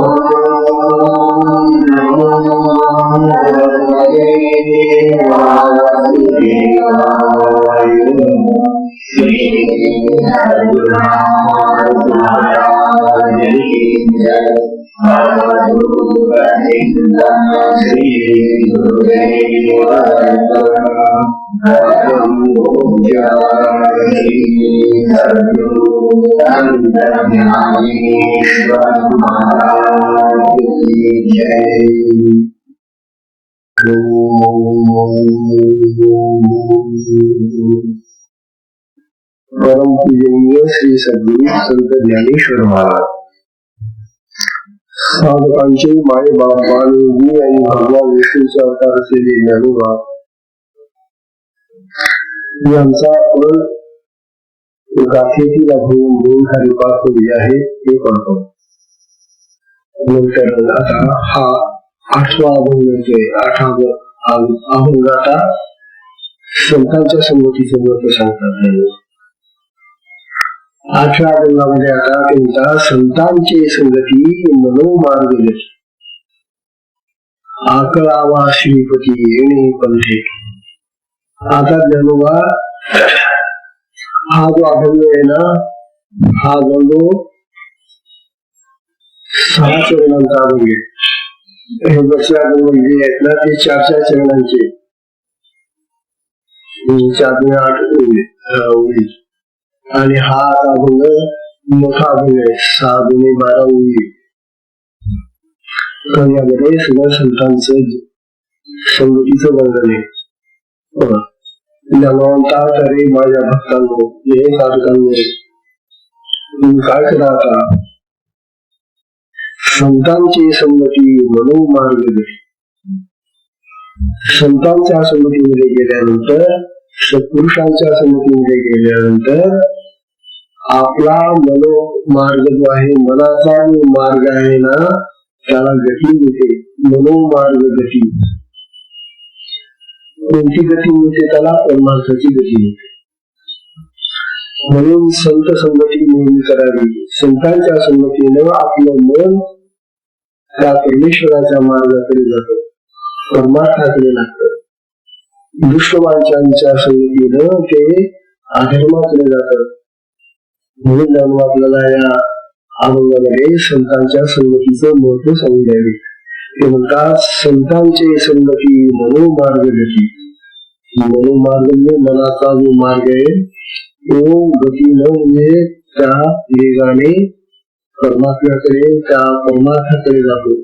Oh. परम पूजनीय श्री सद्गुरु संत ज्ञानेश्वर महाराज। साधकांचे माय बाप बालयोगी आणि भगवान विष्णूचा अवतार असलेले ज्ञानोबा यांचा आपण गाथेतील अभून दोन हरिपाठ केली आहे ते करतो नंतर आता हा आठवा अभंग येतोय आठवा अभंग आता संतांच्या संमतीचे महत्त्व सांगतात आठव्या अभंगामध्ये आता त्यांचा संतांची संगती मनोमार्ग आकळावा श्रीपती येणे पंथे आता ज्ञानोबा हा जो अभंग आहे ना हा अभंग सहा चरणांचा अभंग आहे. हे बसले अभंग जे आहेत ना ते चार चार चरणांचे चार आठ ओळी आणि हा अभंग मोठा अभंग सहा दोन्ही बारा ओळी तर यामध्ये सगळ्या संतांचं संगतीचं वर्णन आहे. ज्ञानवंता तरी माझ्या भक्तांनो हे साधकांनो तुम्ही काय करा आता? संतांची संमती मनोमार्ग संतांच्या संमतीमध्ये गेल्यानंतर सत्पुरुषांच्या संमतीमध्ये गेल्यानंतर आपला मनोमार्ग जो आहे मनाचा जो मार्ग आहे ना त्याला गती मिळते. मनोमार्ग गती. कोणती गती मिळते? त्याला परमार्थाची गती मिळते. म्हणून संत संगती नेहमी करावी. संतांच्या संगतीनं आपलं मन त्या परमेश्वराच्या मार्गाकडे जात. परमार्थाकडे लागत. दुष्टवांच्या संगतीनं ते अधर्माकडे जातं. म्हणून जाणून आपल्याला या अभंगामध्ये संतांच्या संगतीचं महत्त्व सांगून द्यावे. ते म्हणतात संतांचे संगती मनोमार्ग गती. मनोमार्ग म्हणजे मनाचा जो मार्ग आहे तो गती न म्हणजे त्या वेगाने परमात्म्याकडे त्या परमार्थाकडे जातो.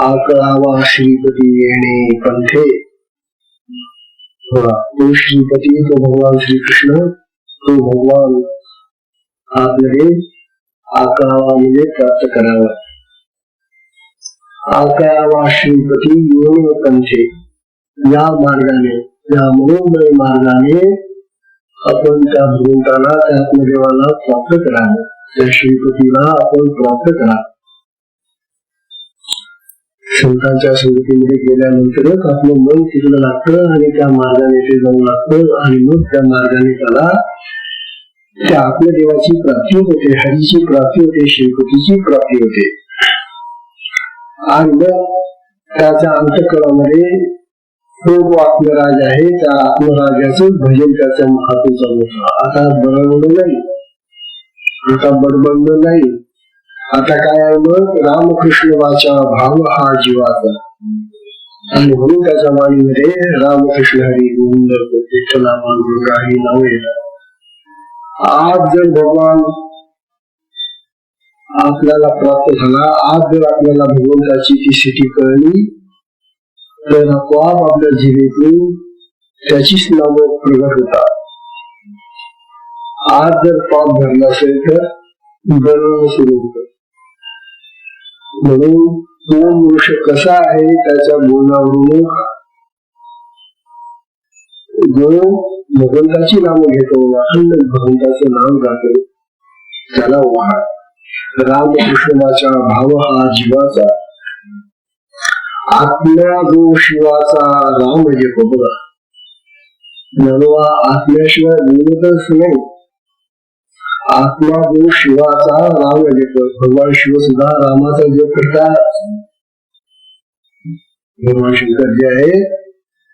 आकळावा श्रीपती येणे पंथे तो श्रीपती तो भगवान श्रीकृष्ण तो भगवान आपले आकळावा प्राप्त करावा. आकळावा श्रीपती येणे पंथे या मार्गाने या मनोमय मार्गाने आपण त्या भगवंताला त्या आत्मदेवाला प्राप्त करावं. त्या श्रीपतीला आपण प्राप्त करा संतांच्या संगतीमध्ये गेल्यानंतरच आपलं मन तिकडं लागतं आणि त्या मार्गाने ते जाऊ लागतं आणि मग त्या मार्गाने त्याला त्या आपल्या देवाची प्राप्ती होते हरीची प्राप्ती होते श्रीपतीची प्राप्ती होते. आणि त्याच्या अंतकळामध्ये तो जो आत्मराज आहे त्या आत्मराजाचं भजन त्याच्या महातूचा होता. आता बडबड नाही. आता बडबड नाही. आता काय आहे मग? रामकृष्ण वाचा भाव हा जीवाचा. आणि म्हणून त्याच्या वाणीमध्ये रामकृष्ण हरी गोविंद विठ्ठला पांडुरंगा ही नाव येतात आज जर भगवान आपल्याला प्राप्त झाला आज जर आपल्याला भगवंताची ती स्थिती कळली तर आपोआप आपल्या जीवेतून त्याचीच नाव प्रगट होतात. आज जर पाप भरला असेल तर बरोबर सुरू होत. म्हणून तो मनुष्य कसा आहे त्याच्या बोलण्यावरून जो भगवंताची नाम घेतो अखंड भगवंताचं नाव गातो. त्याला वाढ राम कृष्णाचा भाव हा जीवाचा आत्म्या जो शिवाचा राम म्हणजे बघा. नरवा आत्म्याशिवाय बोलतच नाही. आत्मा जो शिवाचा राम म्हणजे भगवान शिव सुद्धा रामाचा जप करतात. भगवान शंकर जे आहे.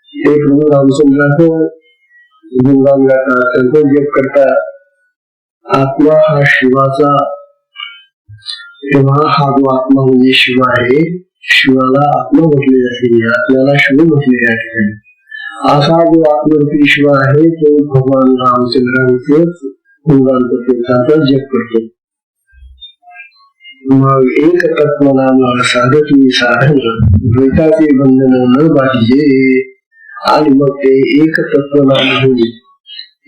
ते प्रभू रामचंद्राचं गुणगान गातात त्यांचं जप करतात आत्मा हा शिवाचा तेव्हा हा जो आत्मा म्हणजे शिव आहे शिवाला आत्मा म्हटले जाते. आत्म्याला शिव म्हटले जाते. असा जो आत्मरूपी शिव आहे तो भगवान रामचंद्रांचे गुणगान करतो त्याचा जप करतो. मग एक तत्व नाम साधकी साधन द्वैताचे बंधन न बाधिजे आणि मग ते एक तत्व नाम होईल.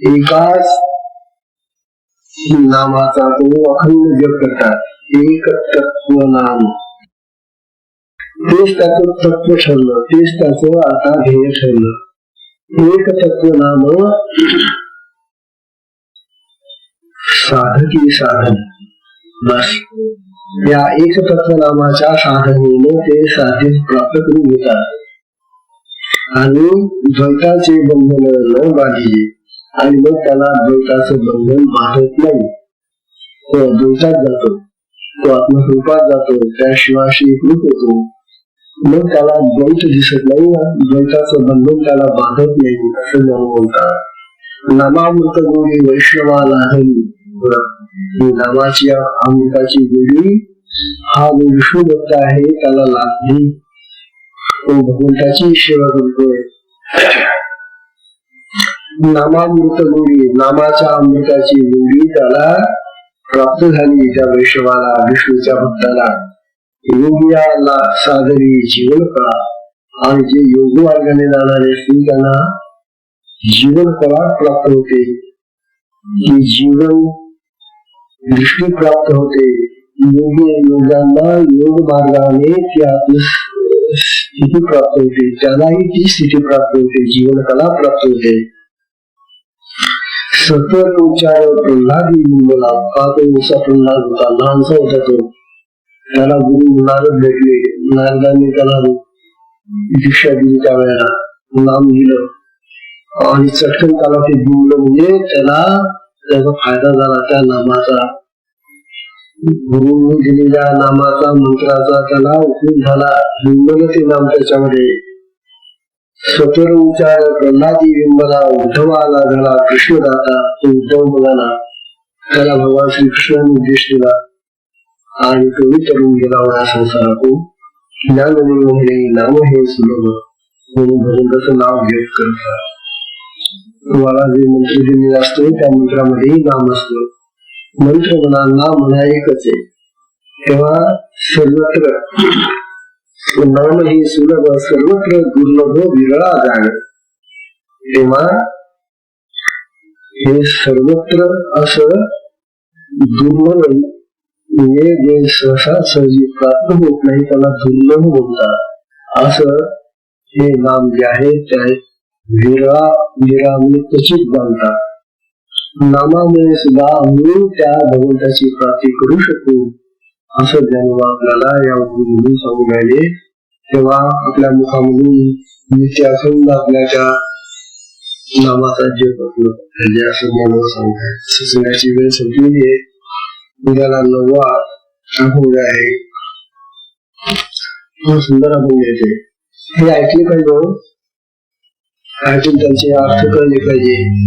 एकाच नामाचा तो अखंड जप करतात. एक तत्व नाम. तेच त्याचं तत्व ठरलं. तेच त्याचं आता ध्येय ठरलं. एक तत्व नाम साधकी साधन. बस. या एक तत्व नामाच्या साधनेने ते साध्य प्राप्त करून घेतात. आणि द्वैताचे बंधन न बाधिले आणि मग त्याला द्वैताचं बंधन बाधत नाही. तो द्वैतात जातो. तो आत्मस्वरूपात जातो. त्या शिवाशी एकरूप होतो. मग त्याला द्वैत दिसत नाही ना द्वैताचं बंधन त्याला बाधत नाही असं जाणून बोलतात नामामृत गोडी वैष्णवाला नामाची अमृताची गोडी हा जो विष्णू भक्त आहे त्याला लाभली. तो भगवंताची सेवा करतोय नामामृत गोडी नामाच्या अमृताची गोडी त्याला प्राप्त झाली त्या वैष्णवाला विष्णूच्या भक्ताला. योगियाला सादरी जीवन कळा आणि जे योग मार्गाने जाणारे असतील त्यांना जीवन कला प्राप्त होते. ती जीवन दृष्टी प्राप्त होते योगी योगांना योग मार्गाने ते आपली स्थिती प्राप्त होते. त्यालाही ती स्थिती प्राप्त होते. जीवन कला प्राप्त होते. सतत उच्चार प्रल्हाद बोला का तो उसा प्रल्हाद होता. लहानसा होता तो. त्याला गुरु नारद भेटले. नारदाने त्याला दीक्षा दिली त्या वेळेला नाम दिलं आणि चटकन त्याला ते दिलं म्हणजे त्याला त्याचा फायदा झाला. त्या नामाचा. गुरुंनी दिलेल्या नामाचा मंत्राचा त्याला उपयोग झाला. बिंबल ते नाम त्याच्यामध्ये सतर उच्चार प्रल्हादी बिंबला उद्धवाला झाला. कृष्णदाता तो उद्धव मुलाला त्याला भगवान श्री कृष्णाने उद्देश दिला. आणि तो वितरून गेला होता संसारातून. ज्ञान म्हणजे नाम हे सुलभ. म्हणून भगवंताचं नाव घेत करतात. तुम्हाला जे मंत्र दिलेलं असतो त्या मंत्रामध्येही नाम असतं. मंत्र मनांना नाम म्हणा एकच आहे. तेव्हा सर्वत्र नाम हे सुलभ सर्वत्र दुर्लभ विरळा जाणे. तेव्हा हे सर्वत्र असं दुर्लभ म्हणजे जे सहसा सहजी प्राप्त होत नाही त्याला दुर्लभ बोलतात. असं हे नाम जे आहे त्या विरळा विरामुळे म्हणजे क्वचित बांधतात. नामामुळे सुद्धा आम्ही त्या भगवंताची प्राप्ती करू शकतो असं जेव्हा आपल्याला या गुरुनी सांगू राहिले तेव्हा आपल्या मुखामधून नित्य असून आपल्या त्या नामाचा जप होतो म्हणजे असं ज्ञान सांगताय सुचण्याची वेळ संपलेली आहे. उद्याला नववा आठवड आहे. सुंदर आपण घ्यायचे हे ऐकले पाहिजे हो. ऐकून त्यांचे अर्थ कळले पाहिजे.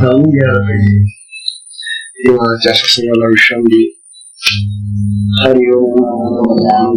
जाणून घ्यायला पाहिजे तेव्हा त्या सत्संगाला विश्राम दे हरि ओम